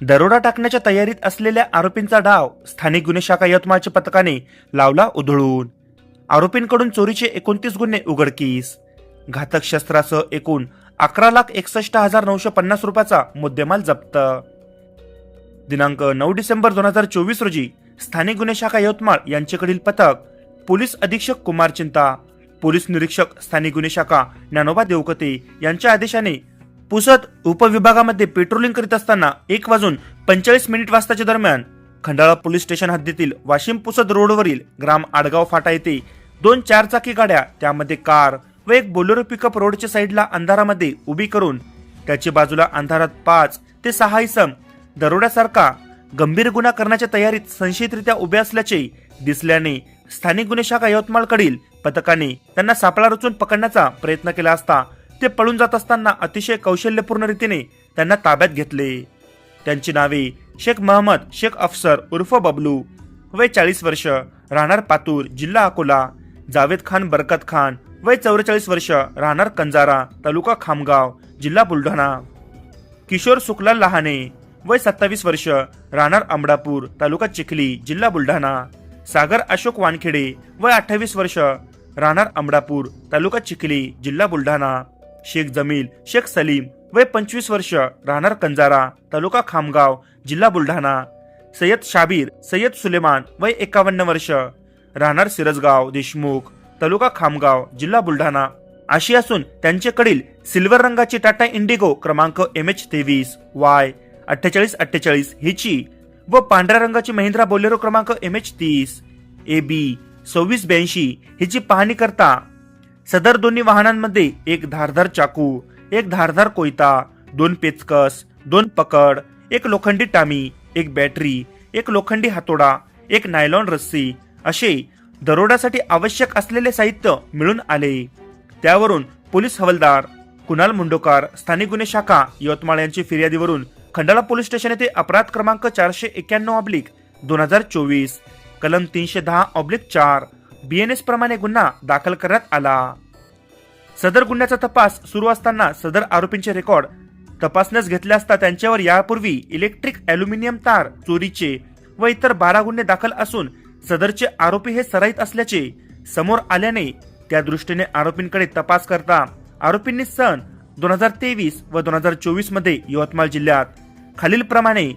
दरोडा टाकण्याच्या तयारीत असलेल्या आरोपींचा डाव स्थानिक गुन्हे शाखा यवतमाळच्या पथकाने लावला उधळून. आरोपींकडून चोरीचे एकोणतीस गुन्हे उघडकीस. घातक शस्त्रासह एकूण अकरा लाख एकसष्ट हजार नऊशे पन्नास रुपयाचा मुद्देमाल जप्त. दिनांक नऊ डिसेंबर दोन हजार चोवीस रोजी स्थानिक गुन्हे शाखा यवतमाळ यांच्याकडील पथक पोलीस अधीक्षक कुमार चिंता पोलीस निरीक्षक स्थानिक गुन्हे शाखा ज्ञानोबा देवकते यांच्या आदेशाने पुसद उपविभागामध्ये पेट्रोलिंग करीत असताना एक वाजून पंचेचाळीस मिनिट वाजताच्या दरम्यान खंडाळा पोलीस स्टेशन हद्दीतील वाशिम पुसद रोडवरील ग्राम आडगाव फाटा येथे दोन चारचाकी गाड्या त्यामध्ये कार व एक बोलेरो पिकअप रोडच्या साईडला अंधारामध्ये उभी करून त्याची बाजूला अंधारात पाच ते सहा इसम दरोड्यासारखा गंभीर गुन्हा करण्याच्या तयारीत संशयितरित्या उभे असल्याचे दिसल्याने स्थानिक गुन्हे शाखा यवतमाळकडील पथकाने त्यांना सापळा रचून पकडण्याचा प्रयत्न केला असता ते पळून जात असताना अतिशय कौशल्यपूर्ण रीतीने त्यांना ताब्यात घेतले. त्यांची नावे शेख महम्मद शेख अफसर उर्फ बबलू. वय चाळीस वर्ष राहणार पातूर जिल्हा अकोला. जावेद खान बरकत खान वय चौवेचाळीस वर्ष राहणार कंजारा तालुका खामगाव जिल्हा बुलढाणा. किशोर सुकलाल लहाने वय सत्तावीस वर्ष राहणार अमडापूर तालुका चिखली जिल्हा बुलढाणा. सागर अशोक वानखेडे वय अठ्ठावीस वर्ष राहणार अमडापूर तालुका चिखली जिल्हा बुलढाणा. शेख जमील शेख सलीम वय पंचवीस वर्ष राहणार कंजारा तालुका खामगाव जिल्हा बुलढाणा. सय्यद शाबीर सय्यद सुलेमान वय एकावन्न वर्ष राहणार सिरजगाव देशमुख तालुका खामगाव जिल्हा बुलढाणा. अशी असून त्यांच्याकडील सिल्वर रंगाची टाटा इंडिगो क्रमांक एम एच तेवीस वाय अठ्ठेचाळीस अठ्ठेचाळीस हिची व पांढऱ्या रंगाची महिंद्रा बोलेरो क्रमांक एम एच तीस ए बी सव्वीस ब्याऐंशी हिची पाहणी करता सदर दोन्ही वाहनांमध्ये एक धारधार चाकू एक धारधार कोयता दोन पेचकस दोन पकड एक लोखंडी टामी एक बॅटरी एक लोखंडी हातोडा एक नायलॉन रस्सी असे दरोड्यासाठी आवश्यक असलेले साहित्य मिळून आले. त्यावरून पोलीस हवालदार कुणाल मुंडोकार स्थानिक गुन्हे शाखा यवतमाळ यांची फिर्यादीवरून खंडाळा पोलीस स्टेशन येथे अपराध क्रमांक चारशे एक्क्याण्णव ऑब्लिक दोन हजार चोवीस कलम तीनशे दहा ऑब्लिक चार बीएनएस प्रमाणे गुन्हा दाखल करण्यात आला. सदर गुन्ह्याचा तपास सुरू असताना सदर आरोपींचे रेकॉर्ड तपासण्यास घेतले असता त्यांच्यावर यापूर्वी इलेक्ट्रिक अॅल्युमिनियम तार चोरीचे व इतर बारा गुन्हे दाखल असून सदरचे आरोपी हे सराईत असल्याचे समोर आल्याने त्या दृष्टीने आरोपींकडे तपास करता आरोपींनी सन दोन हजार तेवीस व दोन हजार चोवीसमध्ये यवतमाळ जिल्ह्यात खालीलप्रमाणे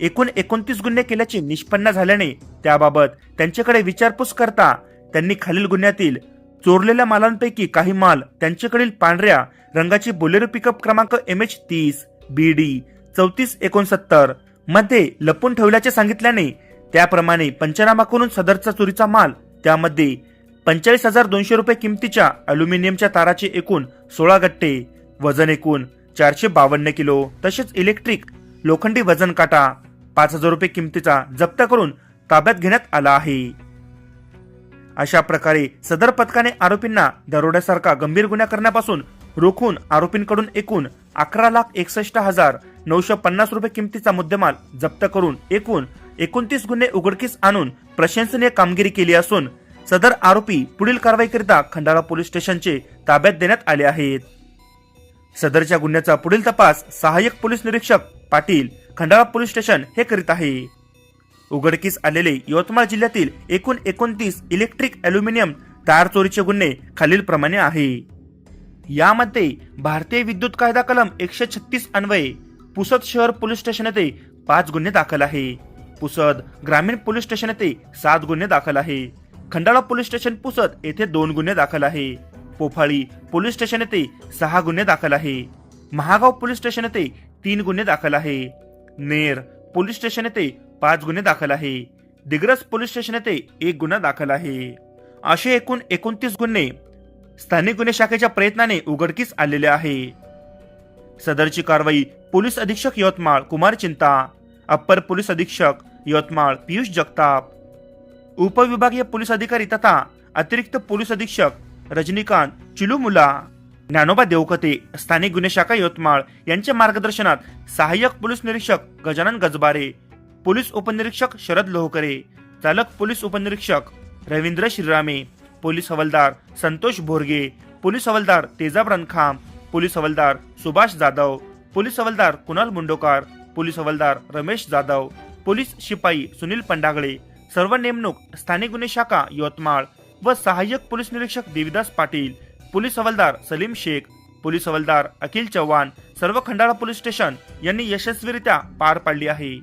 एकूण एकोणतीस गुन्हे केल्याचे निष्पन्न झाल्याने त्याबाबत त्यांच्याकडे विचारपूस करता त्यांनी खालील गुन्ह्यातील चोरलेल्या मालांपैकी काही माल त्यांच्याकडील पांढऱ्या रंगाची बोलेरो पिकअप क्रमांक एम एच तीस बी डी चौतीस एकोणसत्तरमध्ये लपून ठेवल्याचे सांगितल्याने त्याप्रमाणे पंचनामा करून सदरचा चोरीचा माल त्यामध्ये पंचेचाळीस हजार दोनशे रुपये किमतीच्या अल्युमिनियमच्या ताराचे एकूण सोळा गट्टे वजन एकूण चारशे बावन्न किलो तसेच इलेक्ट्रिक लोखंडी वजन काटा पाच हजार रुपये किमतीचा जप्त करून ताब्यात घेण्यात आला आहे. अशा प्रकारे सदर पथकाने आरोपींना दरोड्यासारखा गंभीर गुन्हा करण्यापासून रोखून आरोपींकडून एकूण अकरा लाख एकसष्ट हजार नऊशे पन्नास रुपये किमतीचा मुद्देमाल जप्त करून एकूण एकोणतीस गुन्हे उघडकीस आणून प्रशंसनीय कामगिरी केली असून सदर आरोपी पुढील कारवाईकरिता खंडाळा पोलीस स्टेशनचे ताब्यात देण्यात आले आहेत. सदरच्या गुन्ह्याचा पुढील तपास सहाय्यक पोलीस निरीक्षक पाटील खंडाळा पोलीस स्टेशन हे करीत आहे. उघडकीस आलेले यवतमाळ जिल्ह्यातील एकूण एकोणतीस इलेक्ट्रिक अल्युमिनियम तार चोरीचे गुन्हे खालीलप्रमाणे आहे. यामध्ये भारतीय विद्युत कायदा कलम एकशे छत्तीस अन्वये पुसद शहर पोलीस स्टेशन येथे पाच गुन्हे दाखल आहे. पुसद ग्रामीण पोलीस स्टेशन येथे सात गुन्हे दाखल आहे. खंडाळा पोलीस स्टेशन पुसद येथे दोन गुन्हे दाखल आहे. पोफाळी पोलीस स्टेशन येथे सहा गुन्हे दाखल आहे. महागाव पोलीस स्टेशन येथे तीन गुन्हे दाखल आहे. नेर पोलीस स्टेशन येथे पाच गुन्हे दाखल आहे. दिग्रस पोलीस स्टेशन येथे एक गुन्हा दाखल आहे. असे एकूण एकोणतीस गुन्हे स्थानिक गुन्हे शाखेच्या प्रयत्नाने उघडकीस आलेले आहे. सदरची कारवाई पोलीस अधीक्षक यवतमाळ कुमार चिंता अप्पर पोलीस अधीक्षक यवतमाळ पियुष जगताप उपविभागीय पोलीस अधिकारी तथा अतिरिक्त पोलीस अधीक्षक रजनीकांत चिलुमुला ज्ञानोबा देवकते स्थानिक गुन्हे शाखा यवतमाळ यांच्या मार्गदर्शनात सहाय्यक पोलीस निरीक्षक गजानन गजबारे पोलीस उपनिरीक्षक शरद लोहकरे चालक पोलीस उपनिरीक्षक रवींद्र श्रीरामे पोलीस हवालदार संतोष भोरगे पोलीस हवालदार तेजाब रणखाम पोलीस हवालदार सुभाष जाधव पोलीस हवालदार कुणाल मुंडोकार पोलीस हवालदार रमेश जाधव पोलीस शिपाई सुनील पंडागळे सर्व नेमणूक स्थानिक गुन्हे शाखा यवतमाळ व सहाय्यक पोलीस निरीक्षक देविदास पाटील पोलीस हवालदार सलीम शेख पोलीस हवालदार अखिल चव्हाण सर्व खंडाळा पोलीस स्टेशन यांनी यशस्वीरित्या पार पाडली आहे.